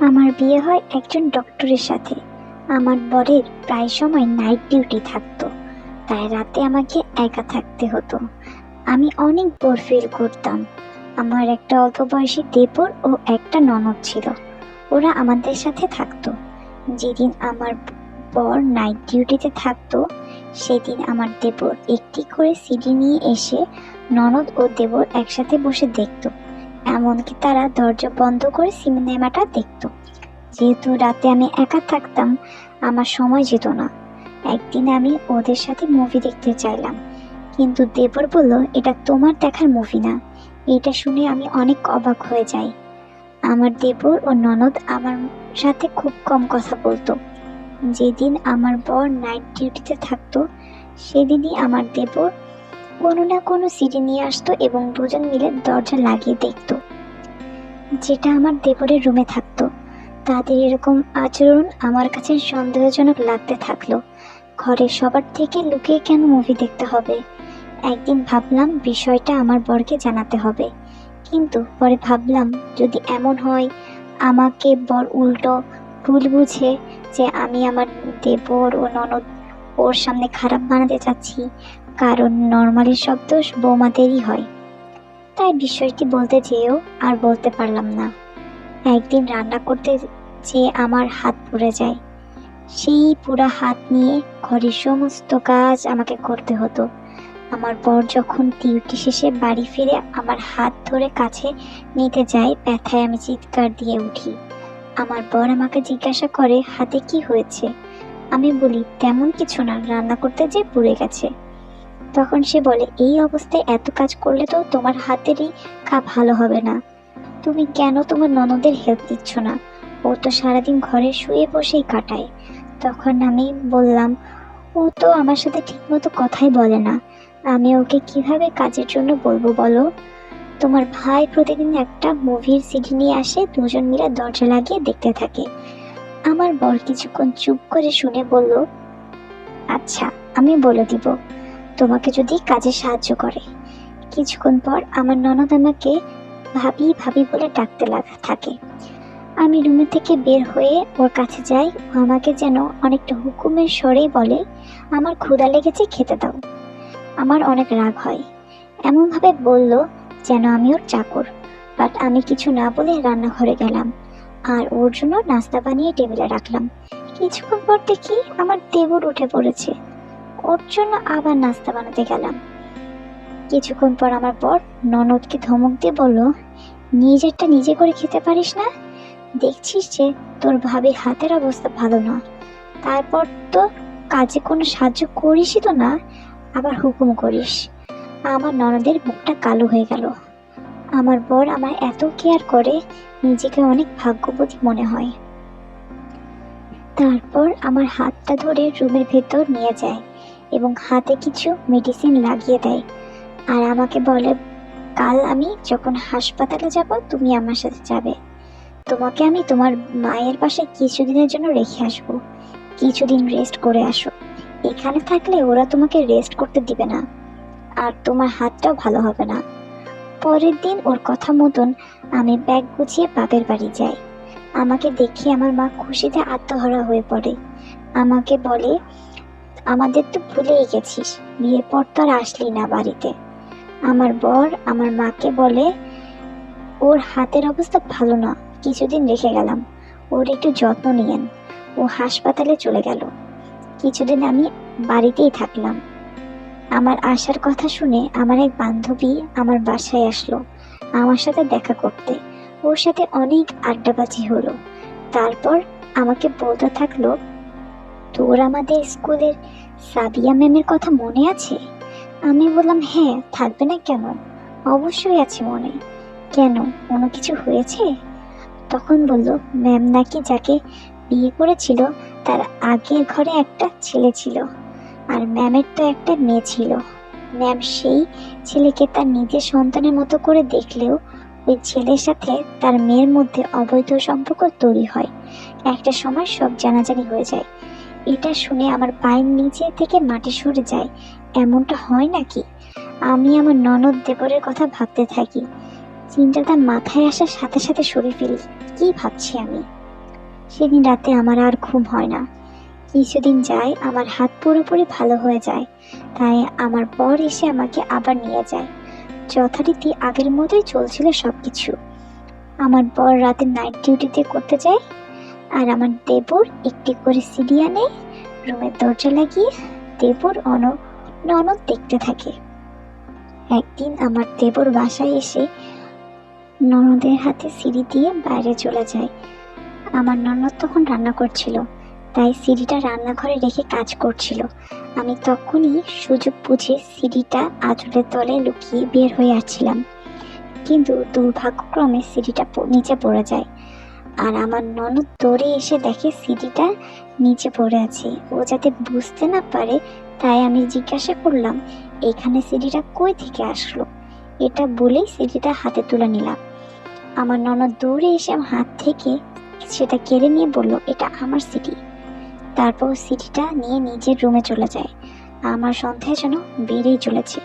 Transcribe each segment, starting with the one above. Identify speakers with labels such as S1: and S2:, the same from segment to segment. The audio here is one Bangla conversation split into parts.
S1: আমার বিয়ে হয় একজন ডক্টরের সাথে। আমার বরের প্রায় সময় নাইট ডিউটি থাকতো। তাই রাতে আমাকে একা থাকতে হতো। আমি অনেক বোর ফিল করতাম। আমার একটা অল্প বয়সী দেবর ও একটা ননদ ছিল। ওরা আমাদের সাথে থাকতো। যেদিন আমার বর নাইট ডিউটিতে থাকতো, সেদিন আমার দেবর একটি করে সিডি নিয়ে এসে ননদ ও দেবর একসাথে বসে দেখতো। এমনকি তারা দরজা বন্ধ করে সিনেমাটা দেখতো। যেহেতু রাতে আমি একা থাকতাম, আমার সময় যেত না। একদিন আমি ওদের সাথে মুভি দেখতে চাইলাম। কিন্তু দেবর বলল, এটা তোমার দেখার মুভি না। এটা শুনে আমি অনেক অবাক হয়ে যাই। আমার দেবর ও ননদ আমার সাথে খুব কম কথা বলতো। যেদিন আমার বর নাইট ডিউটিতে থাকতো, সেদিনই আমার দেবর কোনো না কোনো সিডি নিয়ে আসতো এবং দুজন মিলে দরজা লাগিয়ে দেখত। যেটা আমার দেবরের রুমে থাকতো। তাদের এরকম আচরণ আমার কাছে সন্দেহজনক লাগতে থাকল। ঘরে সবার থেকে লুকিয়ে কেন মুভি দেখতে হবে? একদিন ভাবলাম বিষয়টা আমার বরকে জানাতে হবে। কিন্তু পরে ভাবলাম যদি এমন হয়, আমাকে বর উল্টো ভুল বুঝে যে আমি আমার দেবর ও ননদ ওর সামনে খারাপ বানাতে চাচ্ছি কারণ নর্মালি সব দোষ বৌমাদেরই হয়। তাই বিষয়টি বলতে যেয়েও আর বলতে পারলাম না। একদিন রান্না করতে যেয়ে আমার হাত পুড়ে যায়, সেই পুরা হাত নিয়ে ঘরের সমস্ত কাজ আমাকে করতে হতো। আমার বর যখন ডিউটি শেষে বাড়ি ফিরে আমার হাত ধরে কাছে নিতে যায়, ব্যথায় আমি চিৎকার দিয়ে উঠি। আমার বর আমাকে জিজ্ঞাসা করে, হাতে কি হয়েছে? আমি বলি, তেমন কিছু না, রান্না করতে যে পুড়ে গেছে। তখন সে বলে, এই অবস্থায় এত কাজ করলে তো তোমার হাতেরই কা ভালো হবে না। তুমি কেন তোমার ননদের হেল্প দিচ্ছ না? ও তো সারাদিন ঘরে শুয়ে বসেই কাটায়। তখন আমি বললাম, ও তো আমার সাথে ঠিকমতো কথাই বলে না। আমি ওকে কীভাবে কাজের জন্য বলব বলো? তোমার ভাই প্রতিদিন একটা মুভির সিডি নিয়ে আসে, দুজন মিলে দরজা লাগিয়ে দেখতে থাকে। আমার বর কিছুক্ষণ চুপ করে শুনে বলল আচ্ছা আমি বলে দিব। তোমাকে যদি কাজে সাহায্য করে। কিছুক্ষণ পর আমার ননদ আমাকে ভাবি ভাবি বলে ডাকতে লাগা থাকে। আমি রুমে থেকে বের হয়ে ওর কাছে যাই। ও আমাকে যেন অনেকটা হুকুমের স্বরেই বলে, আমার ক্ষুধা লেগেছে, খেতে দাও। আমার অনেক রাগ হয়। এমনভাবে বলল যেন আমি ওর চাকর। বাট আমি কিছু না বলে রান্নাঘরে গেলাম। আর ওর জন্য নাস্তা বানিয়ে টেবিলে রাখলাম। কিছুক্ষণ পর দেখি আমার দেবর উঠে পড়েছে। ওর জন্য আবার নাস্তা বানাতে গেলাম। কিছুক্ষণ পর আমার পর ননদকে ধমক দিয়ে বলল, নিজেরটা নিজে করে খেতে পারিস না? দেখছিস যে তোর ভাবি হাতের অবস্থা ভালো না। তারপর তো কাজে কোনো সাহায্য করিসই তো না, আবার হুকুম করিস। আমার ননদের মুখটা কালো হয়ে গেল। আমার বর আমার এত কেয়ার করে, নিজেকে অনেক ভাগ্যবতী মনে হয়। তারপর আমার হাতটা ধরে রুমের ভেতর নিয়ে যায়। এবং হাতে কিছু মেডিসিন লাগিয়ে দেয়। আর আমাকে বলে, কাল আমি যখন হাসপাতালে যাব, তুমি আমার সাথে যাবে। তোমাকে আমি তোমার মায়ের পাশে কিছুদিনের জন্য রেখে আসব। কিছুদিন রেস্ট করে আসো। এখানে থাকলে ওরা তোমাকে রেস্ট করতে দিবে না। আর তোমার হাতটাও ভালো হবে না। পরের দিন ওর কথা মতন আমি ব্যাগ গুছিয়ে বাপের বাড়ি যাই। আমাকে দেখে আমার মা খুশিতে আত্মহারা হয়ে পড়ে। আমাকে বলে আমাদের তো ভুলেই গেছিস, বিয়ের পর তো আর আসলি না বাড়িতে। আমার বর আমার মাকে বলে, ওর হাতের অবস্থা ভালো না, কিছুদিন রেখে গেলাম। ওর একটু যত্ন নিয়েন। ও হাসপাতালে চলে গেল। কিছুদিন আমি বাড়িতেই থাকলাম। আমার আসার কথা শুনে আমার এক বান্ধবী আমার বাসায় আসলো, আমার সাথে দেখা করতে। ওর সাথে অনেক আড্ডাবাজি হলো। তারপর আমাকে বলতে থাকল তোর আমাদের স্কুলের সাবিয়া ম্যামের কথা মনে আছে? আমি বললাম হ্যাঁ থাকবে না কেন? অবশ্যই আছে মনে। কেন? কোনো কিছু হয়েছে? তখন বলল, ম্যাম নাকি যাকে বিয়ে করেছিল, তার আগের ঘরে একটা ছেলে ছিল আর ম্যামের তো একটা মেয়ে ছিল। ম্যাম, সেই ছেলেকে তার নিজের সন্তানের মতো করে দেখলেও ওই ছেলের সাথে তার মেয়ের মধ্যে অবৈধ সম্পর্ক তৈরি হয়। একটা সময় সব জানাজানি হয়ে যায়। এটা শুনে আমার পায়ের নিচে থেকে মাটি সরে যায়। এমনটা হয় নাকি? আমি আমার ননদ দেবরের কথা ভাবতে থাকি। চিন্তাটা মাথায় আসার সাথে সাথে সরে ফেলি। কি ভাবছি আমি? সেদিন রাতে আমার আর ঘুম হয় না। কিছুদিন যায়, আমার হাত পুরোপুরি ভালো হয়ে যায়। তাই আমার বর এসে আমাকে আবার নিয়ে যায়। যথারীতি আগের মতোই চলছিল সব কিছু আমার বর রাতে নাইট ডিউটিতে করতে যায় আর আমার দেবর একটি করে সিডি আনে, রুমের দরজা লাগিয়ে দেবর অন ননদ দেখতে থাকে। একদিন আমার দেবর বাসায় এসে ননদের হাতে সিঁড়ি দিয়ে বাইরে চলে যায়। আমার ননদ তখন রান্না করছিল, তাই সিঁড়িটা রান্নাঘরে রেখে কাজ করছিল। আমি তখনই সুযোগ বুঝে সিঁড়িটা আঁচলের তলে লুকিয়ে বের হয়ে আসছিলাম। কিন্তু দুর্ভাগ্যক্রমে সিঁড়িটা নিচে পড়ে যায়। আর আমার ননদ দৌড়ে এসে দেখে সিঁড়িটা নিচে পড়ে আছে। ও যাতে বুঝতে না পারে, তাই আমি জিজ্ঞাসা করলাম, এখানে সিঁড়িটা কই থেকে আসলো? এটা বলেই সিঁড়িটা হাতে তুলে নিলাম। আমার ননদ দৌড়ে এসে আমার হাত থেকে সেটা কেড়ে নিয়ে বলল, এটা আমার সিটি তারপর সিটিটা নিয়ে নিজের রুমে চলে যায়। আমার সন্দেহ যেন বেড়েই চলেছে।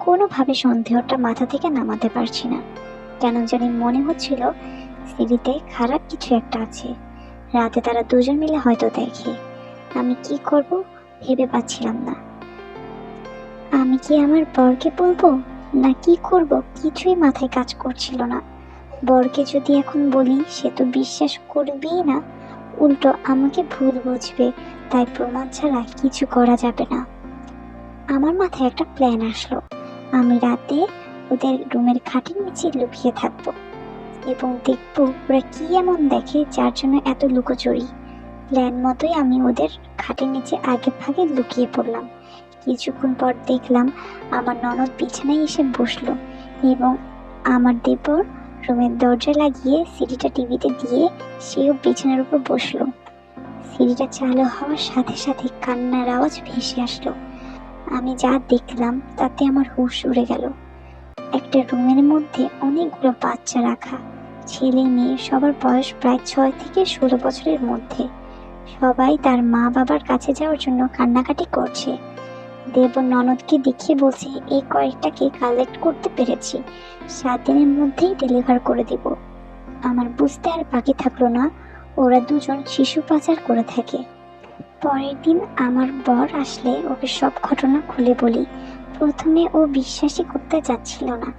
S1: কোনোভাবে সন্দেহটা মাথা থেকে নামাতে পারছি না। কেন জানি মনে হচ্ছিল সিঁড়িতে খারাপ কিছু একটা আছে। রাতে তারা দুজন মিলে হয়তো দেখে। আমি কি করব ভেবে পাচ্ছিলাম না। আমি কি আমার বরকে বলব? না কি করব? কিছুই মাথায় কাজ করছিল না। বরকে যদি এখন বলি, সে তো বিশ্বাস করবেই না। উল্টো আমাকে ভুল বুঝবে, তাই প্রমাণ ছাড়া কিছু করা যাবে না। আমার মাথায় একটা প্ল্যান আসলো। আমি রাতে ওদের রুমের খাটের নিচে লুকিয়ে থাকব। এবং দেখব ওরা কি এমন দেখে যার জন্য এত লুকোচুরি। প্ল্যান মতোই আমি ওদের খাটের নিচে আগে ভাগে লুকিয়ে পড়লাম। কিছুক্ষণ পর দেখলাম আমার ননদ বিছানায় এসে বসল এবং আমার দেবর রুমের দরজা লাগিয়ে সিঁড়িটা টিভিতে দিয়ে সেও বিছানার উপর বসল। সিঁড়িটা চালু হওয়ার সাথে সাথে কান্নার আওয়াজ ভেসে আসলো। আমি যা দেখলাম তাতে আমার হুঁশ উড়ে গেল। একটা রুমের মধ্যে অনেকগুলো বাচ্চা রাখা। ছেলে মেয়ে সবার বয়স প্রায় ছয় থেকে ষোলো বছরের মধ্যে। সবাই তার মা বাবার কাছে যাওয়ার জন্য কান্নাকাটি করছে। দেব ননদকে দেখিয়ে বলছে এই কয়েকটাকে কালেক্ট করতে পেরেছি। সাত দিনের মধ্যেই ডেলিভার করে দিব। আমার বুঝতে আর বাকি থাকল না। ওরা দুজন শিশু পাচার করে থাকে। পরের দিন আমার বর আসলে ওকে সব ঘটনা খুলে বলি। প্রথমে ও বিশ্বাসই করতে যাচ্ছিল না।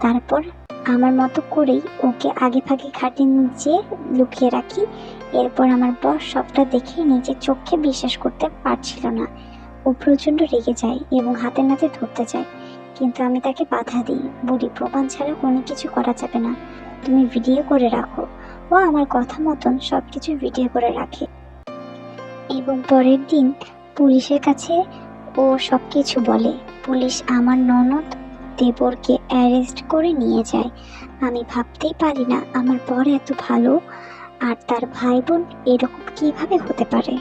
S1: তারপর আমার মতো করেই ওকে আগে ভাগে খাটের নিচে লুকিয়ে রাখি। এরপর আমার বর সবটা দেখে নিজের চোখে বিশ্বাস করতে পারছিল না। ও প্রচণ্ড রেগে যায় এবং হাতে নাতে ধরতে চায়। কিন্তু আমি তাকে বাধা দিই। বলি, প্রমাণ ছাড়া কোনো কিছু করা যাবে না। তুমি ভিডিও করে রাখো। ও আমার কথা মতন সব কিছু ভিডিও করে রাখে। এবং পরের দিন পুলিশের কাছে ও সব কিছু বলে। পুলিশ আমার ননদ দেবরকে অ্যারেস্ট করে নিয়ে যায়। আমি ভাবতেই পারি না আমার বর এত ভালো, আর তার ভাই বোন এরকম কীভাবে হতে পারে?